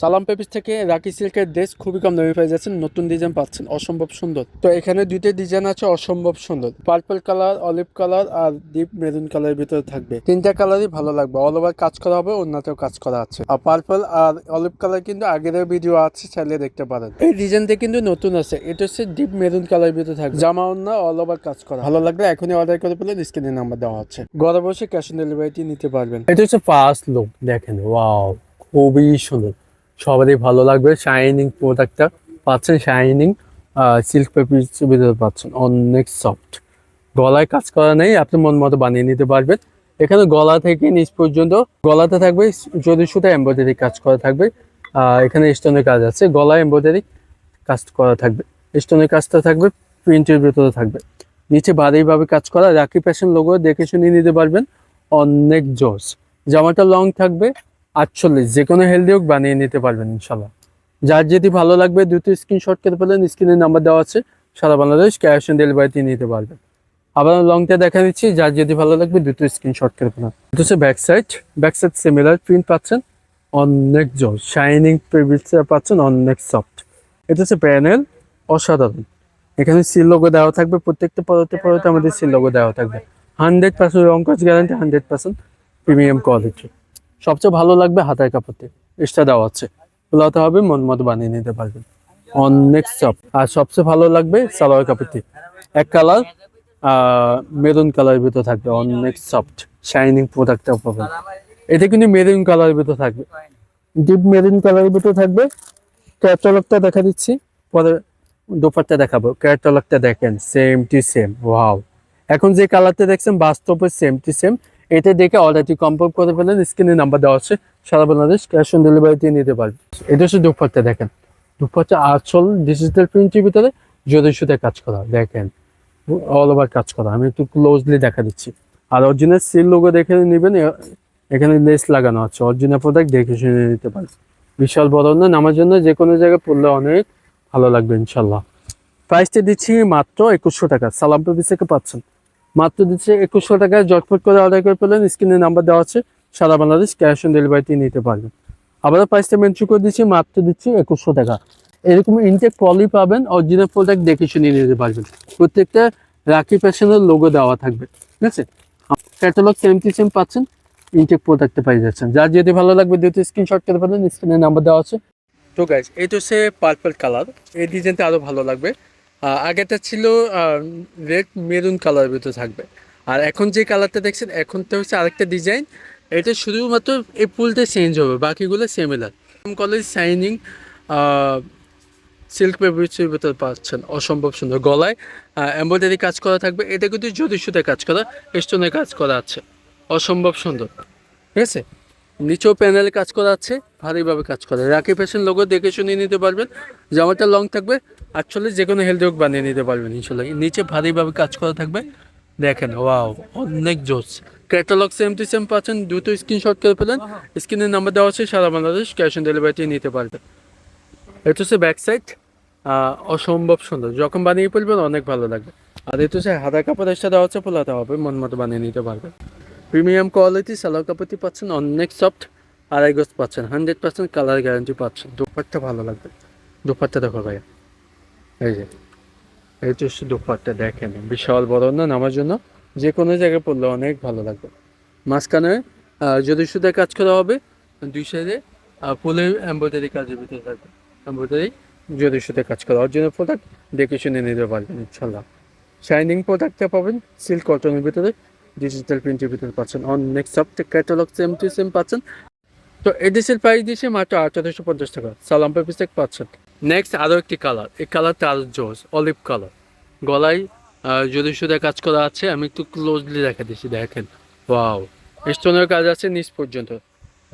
সালাম পেপিস থেকে রাকি সিল্কের ড্রেস খুবই কম দামে পেয়ে যাচ্ছেন, নতুন ডিজাইন পাচ্ছেন, অসম্ভব সুন্দর। তো এখানে দুইটা ডিজাইন আছে, অসম্ভব সুন্দর। পার্পল কালার, অলিভ কালার আর ডিপ মেরুন কালারের ভিতরে থাকবে। তিনটা কালারই ভালো লাগবে অল ওভার কাজ করা হবে, অন্যতেও কাজ করা আছে। আর পার্পল আর অলিভ কালার কিন্তু আগের ভিডিও আছে, চাইলে দেখতে পারেন। এই ডিজাইনটা কিন্তু নতুন আছে, এটা হচ্ছে ডিপ মেরুন কালারের ভিতরে থাকবে। জামা অন্য অল ওভার কাজ করা। ভালো লাগলে এখনই অর্ডার করে পেলে স্ক্রিনে নাম্বার দেওয়া হচ্ছে ঘরে বসে ক্যাশ অন ডেলিভারিটি নিতে পারবেন। এটা হচ্ছে ফার্স্ট লুক দেখেন ওয়াও খুবই সুন্দর। সবারই ভালো লাগবে। শাইনিং প্রোডাক্টটা পাচ্ছেন শাইনিং সিল্ক পেপির ভিতরে পাচ্ছেন, অনেক সফট গলায় কাজ করা নেই, আপনি মন মতো বানিয়ে নিতে পারবেন। এখানে গলা থেকে নিচ পর্যন্ত, গলাতে থাকবে, যদি শুধু এমব্রয়ডারি কাজ করা থাকবে এখানে স্টোনের কাজ আছে। গলায় এমব্রয়ডারি কাজ করা থাকবে স্টোনের কাজটা থাকবে প্রিন্টের ভিতরে থাকবে। নিচে ভারীভাবে কাজ করা, রাখি প্যাশন লোগো দেখে শুনিয়ে নিতে পারবেন, অনেক জোস জামাটা লং থাকবে আটচল্লিশ, যে কোনো হেলদি হোক বানিয়ে নিতে পারবেন ইনশাল্লাহ যার যদি ভালো লাগবে দুটো স্ক্রিনশট করে পেলেন স্ক্রিনের নাম্বার দেওয়া আছে, সারা বাংলাদেশ ক্যাশ অন ডেলিভারিতে নিতে পারবেন। আবার লংটা দেখা দিচ্ছি, যার যদি ভালো লাগবে দুটো স্ক্রিনশট করে পেলেন এটা হচ্ছে back side back similar print পাচ্ছেন, অনেক জল শাইনিং প্রিভিলসে পাচ্ছেন, অনেক সফট এটা হচ্ছে প্যানেল অসাধারণ। এখানে সিল লোগো দেওয়া থাকবে, প্রত্যেকটা পরতে পরতে আমাদের সিল লোগো দেওয়া থাকবে। হান্ড্রেড পার্সেন্ট রং কাজ guarantee hundred percent premium quality সবচেয়ে ভালো লাগবে হাতায় কাপড়তে এক্সট্রা দেওয়া আছে। খোলাতে হবে মন মতো বানিয়ে নিতে পারবেন। অনেক সফট আর সবচেয়ে ভালো লাগবে সালোয়ার কাপড়টি। এক কালার মেরুন কালারের ভিতর থাকবে। অনেক সফট শাইনিং প্রোডাক্টটা পাবেন। এটা কিন্তু মেরুন কালারের ভিতর থাকবে। ডিপ মেরুন কালারের ভিতর থাকবে। ক্যাটালগটা দেখা দিচ্ছি। পরে দোপারটা দেখাবো। ক্যাটালগটা দেখেন সেম টু সেম ওয়াও এখন যে কালারটা দেখছেন, বাস্তবে সেম টু সেম এটা দেখে অর্ডারটি কনফার্ম করে ফেলেন স্ক্রিনে নাম্বার দেওয়া আছে। সারা বাংলাদেশ ক্যাশ অন ডেলিভারিতে নিতে পারবে। এটা হচ্ছে দুপারটা দেখেন। দুপারটা আচল ডিজিটাল প্রিন্টের ভিতরে যদি সুতে কাজ করা, দেখেন। অল ওভার কাজ করা। আমি একটু ক্লোজলি দেখা দিচ্ছি। আর অরিজিনাল সিল লোগো দেখে নেবেন এখানে লেস লাগানো আছে। অরিজিনাল প্রোডাক্ট দেখে শুনে নিতে পারবেন বিশাল বড় না, নামার জন্য যে কোনো জায়গায় পড়লে অনেক ভালো লাগবে, ইনশাল্লাহ। প্রাইসটা দিচ্ছি মাত্র একুশশো টাকা। সালাম থেকে পাচ্ছেন। মাত্র দিচ্ছে একুশশো টাকায় জটফট করে অর্ডার করে পেলেন। স্ক্রিনে নাম্বার দেওয়া আছে। সারা বাংলাদেশ ক্যাশ অন ডেলিভারিতে নিতে পারবেন। আবারও প্রাইসটা মেনশন করে দিচ্ছি মাত্র দিচ্ছি একুশশো টাকা। এরকম ইনটেক পলি পাবেন অরিজিনাল প্রোডাক্ট দেখে শুনে নিতে পারবেন। প্রত্যেকটা রাখি প্যাশনের লোগো দেওয়া থাকবে। ঠিক আছে? ক্যাটালগ সেম টু সেম পাচ্ছেন ইনটেক প্রোডাক্টে পাই যাচ্ছেন। যার যদি ভালো লাগবে দুটো স্ক্রিনশট করে ফেলেন স্ক্রিনে নাম্বার দেওয়া আছে। তো গাইজ এটা হচ্ছে পার্পল কালার এই ডিজাইনটা আরও ভালো লাগবে। আহ, আগেরটা ছিল রেড মেরুন কালারের ভিতরে থাকবে। আর এখন যে কালারটা দেখছেন এখনটা হচ্ছে আরেকটা ডিজাইন এটা শুধুমাত্র এই ফুলটা চেঞ্জ হবে বাকিগুলো সিমিলার কলেজ শাইনিং সিল্ক ফেব্রিক্সের ভিতরে পাচ্ছেন অসম্ভব সুন্দর গলায়। এমব্রয়ডারি কাজ করা থাকবে এটা কিন্তু জ্যোতি সুতে কাজ করা স্টোনের কাজ করা আছে অসম্ভব সুন্দর। ঠিক আছে? নিচেও প্যানেলে কাজ করা আছে, ভারীভাবে কাজ করে রাখি ফ্যাশন লোগো দেখে শুনে নিতে পারবেন। জামাটা লং থাকবে। আটচল্লিশ যে কোনো হেলদি হোক বানিয়ে নিতে পারবেন ইনশাল্লাহ নিচে ভারীভাবে কাজ করা থাকবে। দেখেন ওয়াও অনেক জোস। ক্যাটালগ সেম টু সেম পাচ্ছেন দুটো স্ক্রিনশট করে ফেলেন। স্ক্রিনের নাম্বার দেওয়া আছে, সারা বাংলাদেশ ক্যাশ অন ডেলিভারিতে নিতে পারবেন। এটা হচ্ছে ব্যাক সাইড অসম্ভব সুন্দর। যখন বানিয়ে ফেলবেন, অনেক ভালো লাগবে। আর এটা হচ্ছে হাতা কাপড় এক্সট্রা দেওয়া হচ্ছে ফোলাতে হবে। মন মতো বানিয়ে নিতে পারবেন। প্রিমিয়াম কোয়ালিটি সালোয়ার কাপড়টি পাচ্ছেন অনেক সফট আড়াই গোজ পাচ্ছেন হান্ড্রেড পার্সেন্ট কালার গ্যারান্টি পাচ্ছেন। দুপারটা ভালো লাগবে। দুপারটা দেখো ভাইয়া। এই যে এই যে দুপারটা দেখেন। বিশাল বড় না নামার জন্য যে কোনো জায়গায় পড়লে অনেক ভালো লাগবে। মাঝখানে যদি শুধু কাজ করা হবে দুই সাইডে ফুলের এম্ব্রয়ডারি কাজের ভিতরে থাকবে। এম্ব্রয়ডারি যদি শুধু কাজ করা অরিজিনাল প্রোডাক্ট দেখে শুনে নিতে পারবেন ইনশাল্লাহ। শাইনিং প্রোডাক্টটা পাবেন সিল্ক কটনের ভিতরে। ডিজিটাল প্রিন্টের ভিতরে পাচ্ছেন। অনেক soft catalogue same to same পাচ্ছেন। তো এডিসের প্রাইস দিয়েছে মাত্র আঠারোশো পঞ্চাশ টাকা। সালাম পেপিস পাচ্ছেন। নেক্সট আরও একটি কালার এই কালারটা আরও জোস অলিভ কালার গলায় যদি শুধু কাজ করা আছে, আমি একটু ক্লোজলি দেখা দিচ্ছি, দেখেন। ওয়াও স্টোনের কাজ আছে নিচ পর্যন্ত।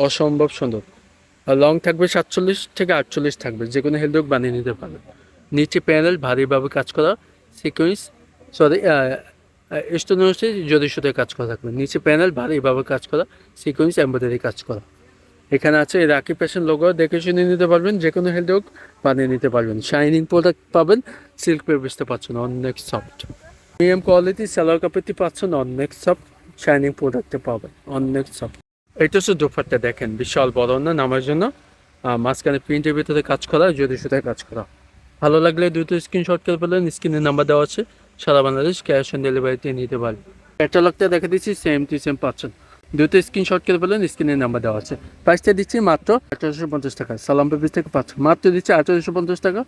অসম্ভব সুন্দর। লং থাকবে সাতচল্লিশ থেকে আটচল্লিশ থাকবে। যে কোনো হেলদোক বানিয়ে নিতে পারবে নিচে প্যানেল ভারীভাবে কাজ করা সিকুয়েন্স সরি স্টোনের হচ্ছে শুধু কাজ করা থাকবে। নিচে প্যানেল ভারীভাবে কাজ করা সিকুয়েন্স এম্ব্রয়ডারি কাজ করা। এখানে আছে এই রাখি প্যাশন লোগো দেখে শুনে নিতে পারবেন যে কোনো হেলথ হোক, বানিয়ে নিতে পারবেন। শাইনিং প্রোডাক্ট পাবেন সিল্ক পেপারসটা পাচ্ছেন অনেক সফট প্রিমিয়াম কোয়ালিটি সালোয়ার কাপড়টি পাচ্ছেন অনেক সফট শাইনিং প্রোডাক্টে পাবেন অনেক সফট এটা হচ্ছে দুপারটা দেখেন, বিশাল বড় না, নামার জন্য। মাঝখানে প্রিন্টের ভিতরে কাজ করা যদি সুতায় কাজ করা। ভালো লাগলে দ্রুত স্ক্রিনশট করে ফেলেন স্ক্রিনের নাম্বার দেওয়া আছে। সারা বাংলাদেশ ক্যাশ অন ডেলিভারিতে নিতে পারেন ক্যাটালগটা দেখা দিচ্ছি সেম টু সেম পাচ্ছেন। দ্রুত স্ক্রিনশট করে ফেলেন স্ক্রিনের নাম্বার দেওয়া আছে। প্রাইসটা দিচ্ছি মাত্র আঠারোশো পঞ্চাশ টাকা। সালাম পেপিস থেকে পাচ্ছেন। মাত্র দিচ্ছি আঠারোশো পঞ্চাশ টাকা।